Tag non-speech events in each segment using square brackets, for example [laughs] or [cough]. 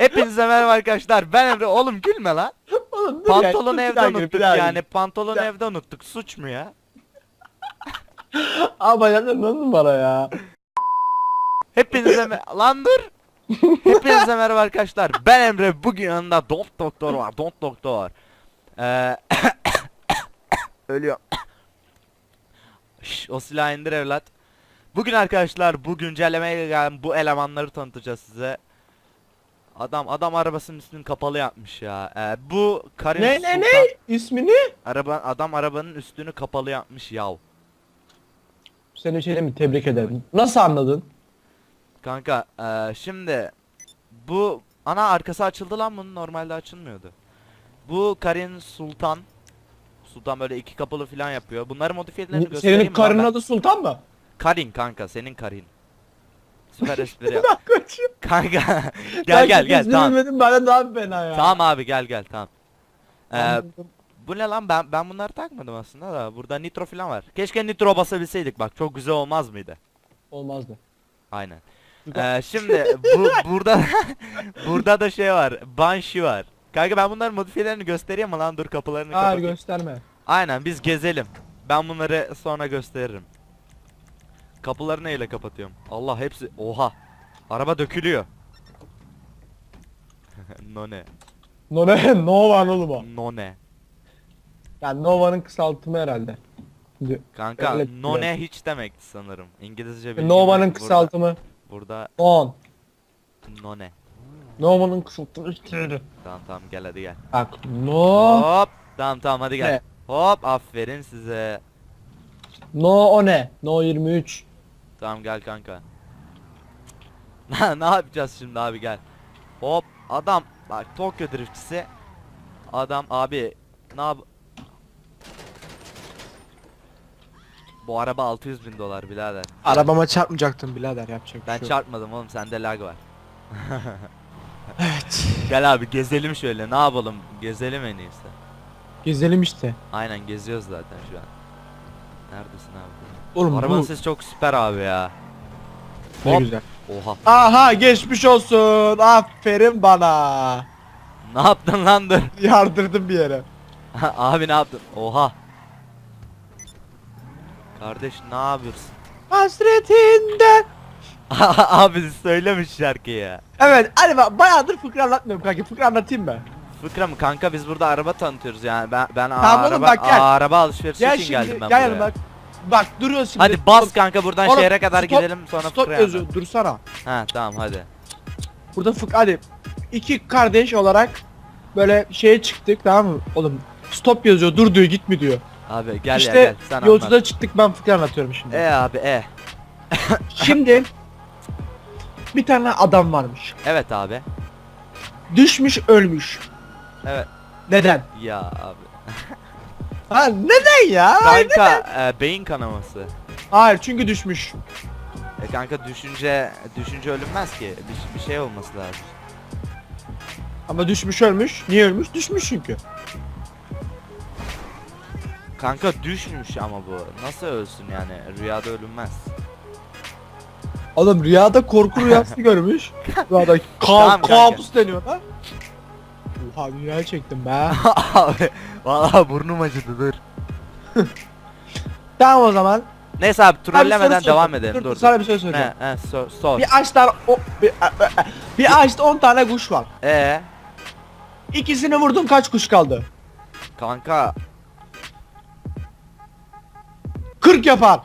Hepinize merhaba arkadaşlar. Ben Emre. Oğlum gülme lan. Oğlum dur ya, Pantolonu dur, bir evde daha gir, bir unuttuk daha gir. yani. Pantolonu Ya. evde unuttuk. Suç mu ya? [laughs] Ama ya nasıl bana ya? Hepinize me- [laughs] lan dur. Hepinize merhaba arkadaşlar. Ben Emre. Bugün yanında Don't Doktor var. Don't Doktor. Ee, [coughs] Ölüyor. [coughs] Şş, o silahı indir evlat. Bugün arkadaşlar bu güncellemeye gelen bu elemanları tanıtacağız size. Adam adam arabasının üstünü kapalı yapmış ya. Ee, bu Karin Ne ne Sultan- ne? İsmini? Araba adam arabanın üstünü kapalı yapmış yav. Seni şeyle mi tebrik ederim. Nasıl anladın? Kanka eee, şimdi bu ana arkası açıldı lan bunun normalde açılmıyordu. Bu Karin Sultan Sultan böyle iki kapılı falan yapıyor. Bunları modifiyelerini göstereyim Senin mi lan karının ben? adı Sultan mı? Karin kanka senin Karin. Süper espri [laughs] yap. Bak koçum. Kanka gel gel gel tamam. Bilmedim benden daha fena ya. Tamam abi gel gel tamam. Eee, Anladım. bu ne lan ben ben bunları takmadım aslında da burada nitro falan var. Keşke nitro basabilseydik bak çok güzel olmaz mıydı? Olmazdı. Aynen. Ee, şimdi bu burada [laughs] burada da şey var. Banshee var. Kanka ben bunların modifiyelerini göstereyim mi lan? Dur kapılarını Hayır kapatayım. gösterme. Aynen biz gezelim. Ben bunları sonra gösteririm. Kapıları neyle kapatıyorum? Allah hepsi oha. Araba dökülüyor. [laughs] no ne? No ne? [laughs] Nova oğlum o. No ne? Yani Nova'nın kısaltımı herhalde. Kanka Öyle no ne hiç demekti sanırım. İngilizce bilgim Nova'nın yok. kısaltımı. Burada, burada no ne? Nova'nın kısaltımı işte. Tamam tamam gel hadi gel. Bak no. Hop. Tamam tamam hadi gel. Ne? Hop aferin size. No o ne? No 23. Tamam gel kanka. [laughs] ne yapacağız şimdi abi gel. Hop adam bak Tokyo driftçisi. Adam abi ne yap Bu araba 600 bin dolar birader. Arabama çarpmayacaktım birader yapacak Ben bir şey yok. çarpmadım oğlum sende lag var. [laughs] Evet. Gel abi gezelim şöyle ne yapalım gezelim en iyisi. Gezelim işte. Aynen geziyoruz zaten şu an. Neredesin abi? Oğlum Arabanın bu sesi çok süper abi ya. ne Hop. güzel. Oha. Aha geçmiş olsun. Aferin bana. Ne yaptın lan dur. [laughs] Yardırdım bir yere. Abi ne yaptın? Oha. Kardeş ne yapıyorsun? Hasretinden. [laughs] Abi söylemiş şarkıyı ya. Evet hadi bak bayağıdır fıkra anlatmıyorum kanka. Fıkra anlatayım mı? Fıkra mı kanka biz burada araba tanıtıyoruz yani ben ben Tamam oğlum, araba bak gel. araba alışverişi Gel için şimdi geldim ben gel buraya. yanıma. Bak duruyoruz şimdi. Hadi bas Oğlum, kanka buradan oğlum, şehre kadar stop- gidelim sonra Stop fıkra yazıyor dursana. Ha tamam hadi. Burada fıkra hadi. İki kardeş olarak böyle şeye çıktık tamam mı? Oğlum stop yazıyor dur diyor gitme diyor. Abi gel işte ya gel sen yolculuğa anlat. çıktık ben fıkra anlatıyorum şimdi. E abi e. [laughs] Şimdi bir tane adam varmış. Evet abi. Düşmüş ölmüş. Evet. Neden? Ya abi. [laughs] Ha neden ya? Kanka e, beyin kanaması. Hayır çünkü düşmüş. E kanka düşünce düşünce ölünmez ki. Bir, bir şey olması lazım. Ama düşmüş ölmüş. Niye ölmüş? Düşmüş çünkü. Kanka düşmüş ama bu. Nasıl ölsün yani? Rüyada ölünmez. Oğlum rüyada korku rüyası [laughs] görmüş. Rüyada ka Tamam kanka. kabus deniyor ha. Oha dünyaya çektim be. [laughs] abi vallahi burnum acıdı dur. [laughs] tamam o zaman. Neyse abi soru trollemeden devam soracağım. edelim. Dur, Dur dur. Sana bir şey söyleyeceğim. Ne, ne, sor, sor. Bir ağaçta o bir, [laughs] bir ağaçta 10 tane kuş var. Ee, İkisini vurdun kaç kuş kaldı? kanka 40 yapar.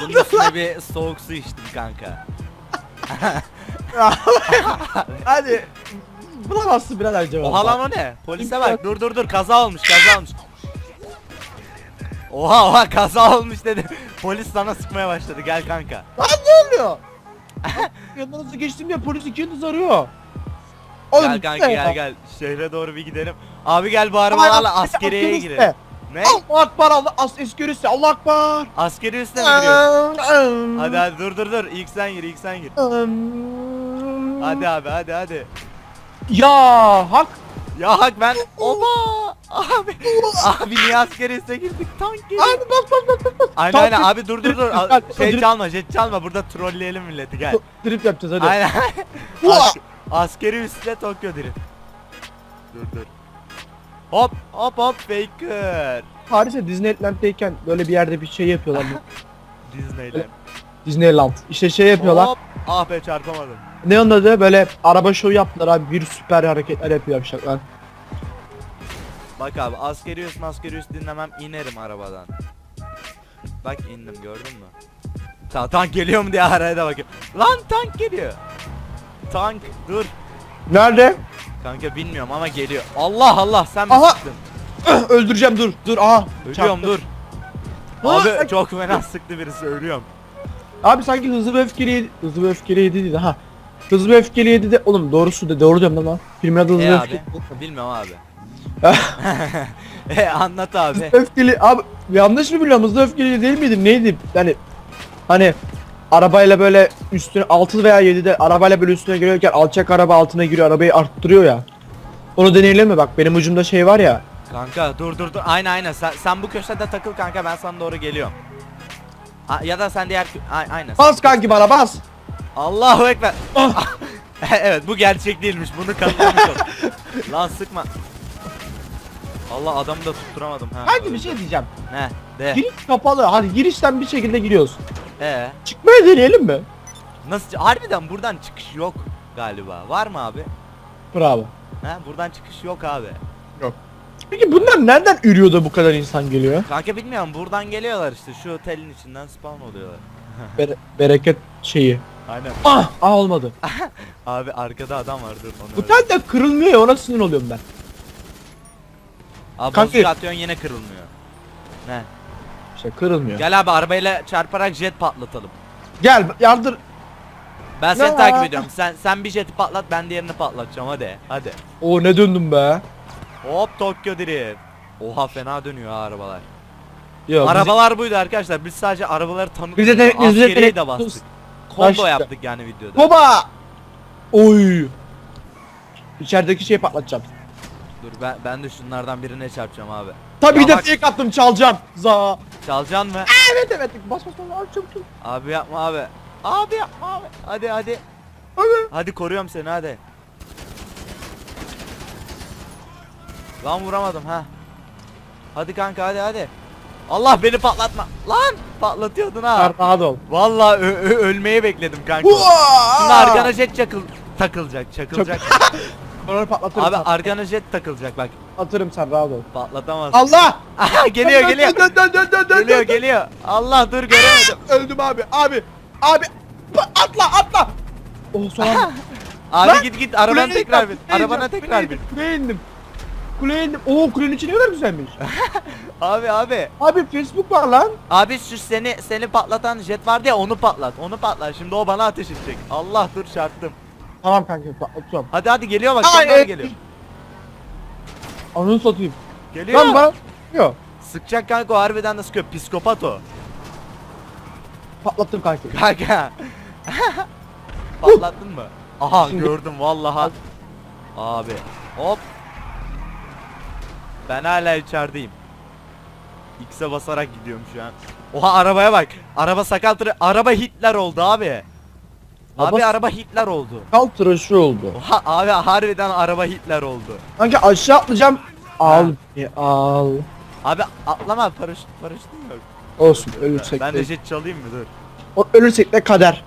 bunun üstüne bir soğuk su içtim kanka. [laughs] [laughs] Hadi. Bulamazsın birader cevabı. Oha lan o ne? Polise bak dur dur dur kaza olmuş kaza olmuş. Oha oha kaza olmuş dedi. Polis sana sıkmaya başladı gel kanka. Lan ne oluyor? [laughs] Yanınızı geçtim diye polis iki yıldız arıyor. Oğlum gel kanka gitsene ya. gel gel şehre doğru bir gidelim. Abi gel bu arabalarla askeriye askeri girelim. Ne? Allah akbar Allah as eski üste Allah akbar. Askeri üstüne mi giriyorsun? Hadi hadi dur dur dur ilk sen gir ilk sen gir. Hadi abi hadi hadi. Ya hak Ya hak ben oba abi abi niye askeriyse girdik tank geliyor. Abi bak bak bak bak. Aynen Tank aynen abi dur dur dur Al- Tank- şey tank- çalma jet çalma burada trolleyelim milleti gel. Drip yapacağız hadi. Aynen. [laughs] As- askeri üstle Tokyo drift. Dur dur. Hop hop hop faker. Paris'e Disneyland'deyken böyle bir yerde bir şey yapıyorlar. [laughs] Disneyland. Disneyland. İşte şey yapıyorlar. Hop. Ah be çarpamadım. Ne onun adı? Böyle araba şovu yaptılar abi. Bir süper hareketler yapıyor yapacaklar. Bak abi askeri maskeri üst dinlemem inerim arabadan. Bak indim gördün mü? Ta tank geliyor mu diye araya da bakıyorum. Lan tank geliyor. Tank dur. Nerede? Kanka bilmiyorum ama geliyor. Allah Allah sen mi Aha! sıktın? Öldüreceğim dur. Dur aha. Ölüyorum Çarptı. dur. Abi çok fena sıktı birisi ölüyorum. Abi sanki hızlı ve öfkeli. Hızlı ve öfkeli yedi dedi ha. Hızlı ve öfkeli yedi de oğlum doğrusu da doğru diyorum lan. Filmin adı hızlı E ve abi öfkeli. bilmiyorum abi. [laughs] e anlat abi. öfkeli abi yanlış mı biliyorum hızlı öfkeli değil miydi neydi yani hani arabayla böyle üstüne 6 veya 7'de arabayla böyle üstüne geliyorken alçak araba altına giriyor arabayı arttırıyor ya. Onu deneyelim mi bak benim ucumda şey var ya. Kanka dur dur dur. Aynen aynen. Sen, sen bu köşede takıl kanka ben sana doğru geliyorum. A- ya da sen diğer A- aynen. Bas kanki bana bas. Allahu ekber. Ah! [laughs] evet bu gerçek değilmiş. Bunu kanıtlamış ol. [laughs] Lan sıkma. Allah adamı da tutturamadım ha. Kanki bir şey diyeceğim. Ne? De. Giriş kapalı. Hadi girişten bir şekilde giriyoruz. Ee, Çıkmaya deneyelim mi? nasıl harbiden buradan çıkış yok galiba. Var mı abi? Bravo. Ha buradan çıkış yok abi. Peki bunlar nereden ürüyor da bu kadar insan geliyor? Kanka bilmiyorum buradan geliyorlar işte şu telin içinden spawn oluyorlar. Bere- bereket şeyi. Aynen. Ah! Ah olmadı. [laughs] Abi arkada adam var dur onu. Bu öyle- tel de kırılmıyor ya ona sinir oluyorum ben. Abi bozuk atıyorsun yine kırılmıyor. Ne? İşte kırılmıyor. Gel, Gel abi arabayla çarparak jet patlatalım. yardır. Ben seni Ya. takip ediyorum. Sen sen bir jeti patlat ben diğerini patlatacağım hadi. Hadi. Oo ne döndüm be. Hop Tokyo Drift. Oha fena dönüyor ha arabalar. Ya, Arabalar buydu arkadaşlar. Biz sadece arabaları tanıdık. Bize de- bize de- Askeriye de bastık. Combo Başla. yaptık yani videoda. Baba! Oy! İçerideki şeyi patlatacağım. Dur ben ben de şunlardan birine çarpacağım abi. Tabii Ya ki de bak- fake attım çalacağım. Za. Çalacaksın mı? Evet evet bas bas bas abi çabuk çabuk. Abi yapma abi. Abi yapma abi. Hadi hadi. Hadi. Hadi koruyorum seni hadi. Lan vuramadım ha. Hadi kanka hadi hadi. Allah beni patlatma. Lan patlatıyordun ha. Rahat ol. Vallahi ö- ö- ölmeyi bekledim kanka. Şimdi arkana jet çakıl takılacak, çakılacak. [laughs] Onları patlatırım. Abi arkana jet takılacak bak. Atırım sen rahat ol. Patlatamaz. Allah! Aha geliyor geliyor. Dön dön dön dön dön. Geliyor geliyor. Allah dur göremedim. [laughs] Öldüm abi. Abi. Abi. Atla atla. Oh son. [laughs] Abi Lan! git git arabana tekrar bin. Arabana tekrar bin. Kuleye indim. Kuleye indim. Oo kulenin içi ne kadar güzelmiş. [laughs] Abi abi. Abi Facebook var lan. Abi şu seni seni patlatan jet vardı ya onu patlat. Onu patlat. Şimdi o bana ateş edecek. Allah dur çarptım. Tamam kanka patlatıyorum. Hadi hadi geliyor bak. Ay, evet. geliyor. Anını satayım. Geliyor. Lan bana. Yok. Sıkacak kanka o harbiden de sıkıyor. Psikopat o. Patlattım kanka. Kanka. [laughs] Patlattın mı? Aha Şimdi- gördüm vallahi. Abi. Hop. Ben hala içerideyim. X'e basarak gidiyorum şu an. Oha arabaya bak. Araba sakal tırı. Araba Hitler oldu abi. Abi Araba- araba Hitler oldu. Kal tıraşı oldu. Oha abi harbiden araba Hitler oldu. Kanka aşağı atlayacağım. Al. beni, Al. Abi atlama paraşüt paraşütüm yok. Olsun ölürsek Ben de. de jet çalayım mı dur. O, ölürsek de kader.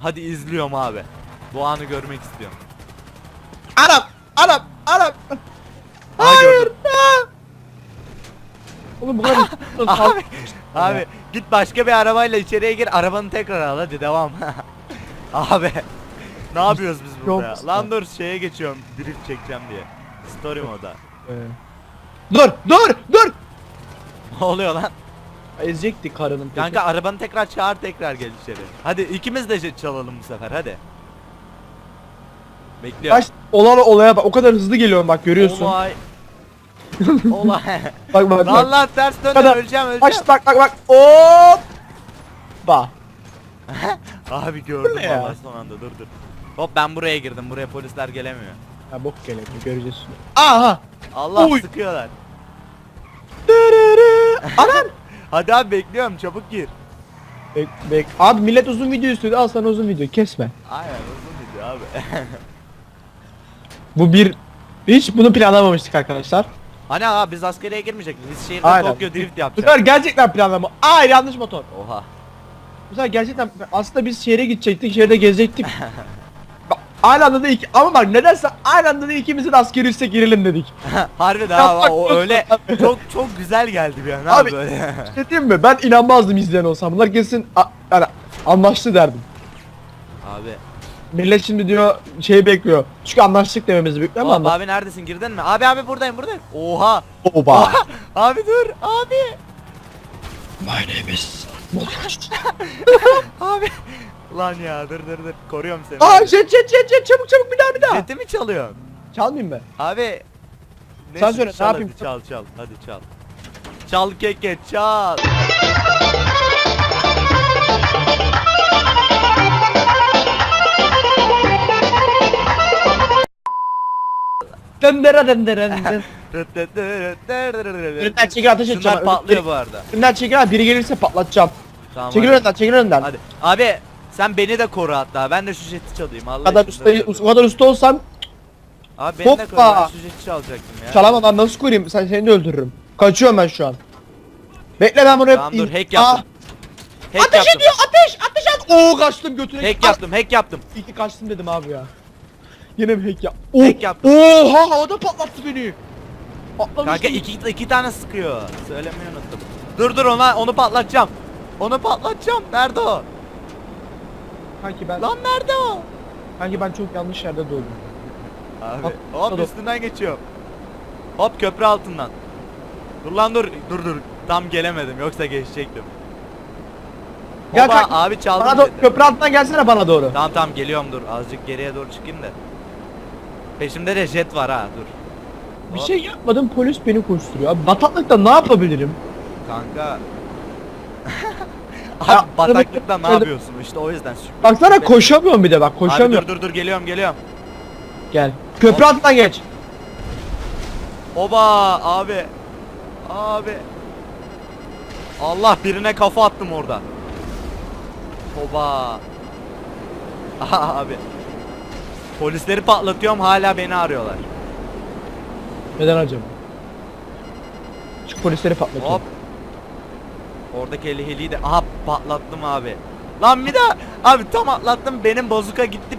Hadi izliyorum abi. Bu anı görmek istiyorum. Arap. Arap. Arap. Aa, gördüm. Oğlum bu kadar [laughs] Abi, abi git başka bir arabayla içeriye gir arabanı tekrar al hadi devam. [laughs] abi ne yapıyoruz biz burada? Yok. Lan dur şeye geçiyorum drift çekeceğim diye. Story moda. Dur dur dur. Ne oluyor lan? Ezecekti karının. peki. Kanka arabanı tekrar çağır tekrar gel içeri. Hadi ikimiz de çalalım bu sefer hadi. Bekliyorum. Kaç olay olaya bak o kadar hızlı geliyorum bak görüyorsun. Olay. Olay. Bak bak bak. lan ters döndüm Kadar- öleceğim öleceğim. Bak bak bak bak. Hop. Bak. [laughs] Abi gördüm ne ya? valla son anda dur dur. Hop ben buraya girdim buraya polisler gelemiyor. Ha bok geliyor göreceğiz. Aha. Allah Uy. sıkıyorlar. Anam. [laughs] Hadi abi bekliyorum çabuk gir. Bek, bek. Abi millet uzun video istiyordu. Al sana uzun video. Kesme. Aynen uzun video abi. [laughs] Bu bir hiç bunu planlamamıştık arkadaşlar. Hani abi biz askeriye girmeyecektik. Biz şehirde Aynen. Tokyo Drift Bu sefer gerçekten planlama. Hayır yanlış motor. Oha. Bu sefer gerçekten aslında biz şehre gidecektik. Şehirde gezecektik. [laughs] Bak, aynı anda da iki ama bak nedense aynı anda da ikimizin askeri üste girelim dedik. [laughs] Harbiden Yapmak abi o öyle çok çok güzel geldi bir an abi, Abi- böyle. Diyeyim mi? Ben inanmazdım izleyen olsam. Bunlar kesin a- yani anlaştı derdim. abi. Millet şimdi diyor şey bekliyor. Çünkü anlaştık dememizi bekliyor ama anlaştık. abi neredesin girdin mi? Abi abi buradayım buradayım. Oha. Oba. Abi dur abi. My name is [laughs] Abi. Lan ya dur dur dur. Koruyorum seni. Aa jet jet jet jet çabuk çabuk bir daha bir daha. Jeti mi çalıyorsun? Çalmayayım ben. Abi. Sen söyle, ne çal yapayım? Hadi, çal çal hadi çal. Çal keke çal. Döndere döndere döndere. Önden çekil ateş edeceğim. Şunlar patlıyor bu arada. Önden çekil abi biri gelirse patlatacağım. Tamam. Çekil hadi. önden çekil önden. Hadi. Abi sen beni de koru hatta. Ben de şu jeti çalayım. Allah O kadar aşkına. usta, o kadar usta olsan Abi beni de koru. Hoppa. Ben şu jeti çalacaktım ya. çalamam ben nasıl koruyayım sen seni de öldürürüm. Kaçıyorum ben şu an. Bekle ben bunu Tamam dur hack yaptım. Hack ateş yaptım. ediyor ateş ateş at. Oo kaçtım götüne. Hack yaptım hack yaptım. İyi ki kaçtım dedim abi ya. Yine bir hack yap. Oo, Hack yaptım. Oha havada patlattı beni. Patlamış. Kanka iki, iki tane sıkıyor. Söylemeyi unuttum. Dur dur ona onu patlatacağım. Onu patlatacağım. Nerede o? Kanki ben Lan nerede o? kanki ben çok yanlış yerde doğdum. Abi Hop, hop üstünden geçiyorum. Hop köprü altından. Dur lan dur. Dur dur. Tam gelemedim yoksa geçecektim. Gel Hopa, kanka, abi çaldım. Bana doğru köprü altından gelsene bana doğru. Tamam tamam geliyorum dur. Azıcık geriye doğru çıkayım da. Peşimde de jet var ha dur. Bir şey yapmadım polis beni koşturuyor. Abi bataklıkta ne yapabilirim? Kanka. [laughs] Ya, Abi bataklıkta ne yapıyorsun? İşte o yüzden sürpriz. Baksana koşamıyorum bir de bak Abi koşamıyorum. dur dur dur geliyorum geliyorum. Gel. Köprü altından geç. Oba abi. Abi. Allah birine kafa attım orada. Oba. Aha, [laughs] abi. Polisleri patlatıyorum hala beni arıyorlar. Neden acaba? Şu polisleri patlatıyor. Hop. Oradaki heli heliyi de aha patlattım abi. Lan bir daha abi tam atlattım benim bozuka gitti.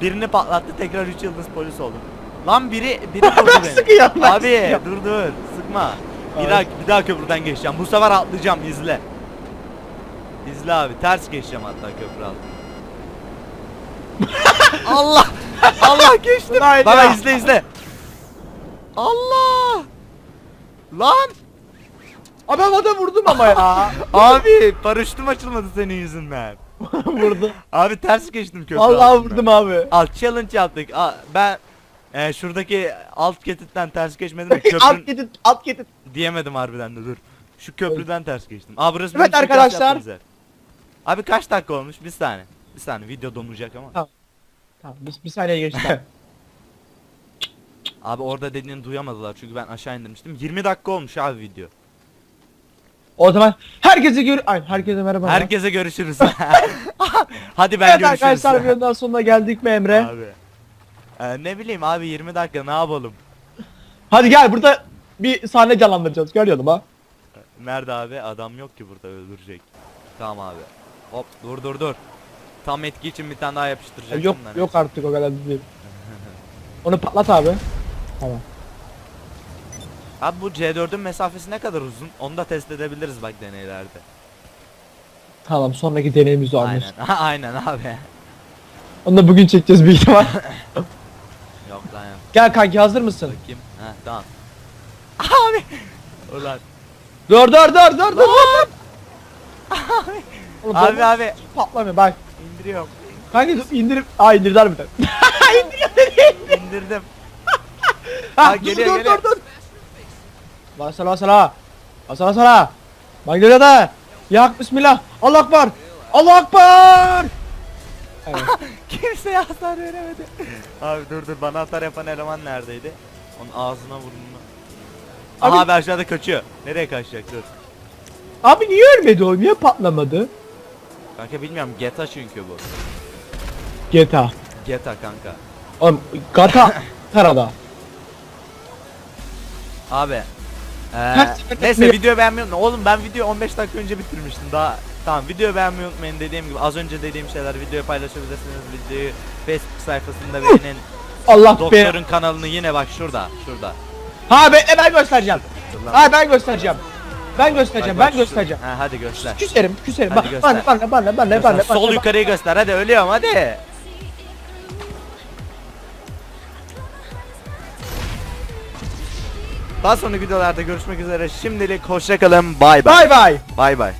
Birini patlattı tekrar 3 yıldız polis oldum. Lan biri biri [laughs] vurdu Ben beni. sıkıyorum, ben Abi sıkıyorum. dur dur sıkma. Bir Abi. daha bir daha köprüden geçeceğim. Bu sefer atlayacağım izle. İzle abi ters geçeceğim hatta köprü altı. [laughs] Allah! Allah [laughs] geçtim. Haydi Baba ya. izle izle. Allah! Lan! Abi havada vurdum ama ya. [laughs] Abi paraşütüm açılmadı senin yüzünden. [laughs] Vurdu. Abi ters geçtim köprü Vallahi altından. vurdum abi. Al challenge yaptık. Aa, ben e, şuradaki alt ketitten ters geçmedim. at Köprü gidin, at gidin. diyemedim harbiden de dur. Şu köprüden ters geçtim. Aa burası Evet bizim arkadaşlar. yaptığımız yer. Abi kaç dakika olmuş? Bir saniye. Bir saniye video donacak ama. Tamam. Tamam bir, bir saniye geçti. [laughs] Abi orada dediğini duyamadılar çünkü ben aşağı indirmiştim. 20 dakika olmuş abi video. o zaman herkese gör... Ay herkese merhaba. Herkese görüşürüz. [laughs] [laughs] Hadi ben evet görüşürüz. arkadaşlar videonun sonuna geldik mi Emre? Abi. Ee, ne bileyim abi 20 dakika ne yapalım? Hadi gel burada bir sahne canlandıracağız. Görüyordum ha. Nerede abi? Adam yok ki burada öldürecek. Tamam abi. Hop dur dur dur. Tam etki için bir tane daha yapıştıracaksın. Yok yok artık o kadar değil. Onu patlat abi. Tamam. Abi bu C4'ün mesafesi ne kadar uzun? Onu da test edebiliriz bak deneylerde. Tamam sonraki deneyimiz o Aynen. [laughs] Aynen abi. Onu da bugün çekeceğiz büyük ihtimal. [laughs] Yok lan ya. gel kanki hazır mısın? Bakayım. Heh tamam. Abi. Ulan. Dur dur dur dur dur. dur. Oğlum, Abi bomba abi. patlamıyor bak. İndiriyorum. Kanki dur indirip Aa indirdiler bir tane. [laughs] İndirdim. Ha, Ha, dur, geliyor, dur, geliyor. dur dur Basala basala. Basala basala. Bak geliyor da. Yak bismillah. Allah akbar. Allah akbar. Evet. [laughs] Kimseye hasar veremedi. Abi dur dur bana hasar yapan eleman neredeydi? Onun ağzına burnuna. Abi- Aha abi aşağıda kaçıyor. Nereye kaçacak dur. Abi niye ölmedi o? Niye patlamadı? Kanka bilmiyorum GTA çünkü bu. GTA. GTA kanka. Oğlum GTA Karada. [laughs] Abi. Ee, sefer neyse video beğenmeyi unutmayın. Oğlum ben video 15 dakika önce bitirmiştim daha. Tamam video beğenmeyi unutmayın dediğim gibi az önce dediğim şeyler videoyu paylaşabilirsiniz videoyu Facebook sayfasında beğenin. Allah be. Doktorun kanalını yine bak şurada şurada. Ha bekle ben göstereceğim. Dur lan. Ha ben göstereceğim. Ben göstereceğim. Ben bak göstereceğim. Ha hadi göster. Küserim, küserim. Hadi Bak, göster. bana, bana, bana, bana, Göster. bana, Sol bana. yukarıyı göster hadi ölüyorum hadi. Daha sonraki videolarda görüşmek üzere. Şimdilik hoşça kalın. Bay bay. Bay bay. Bay bay.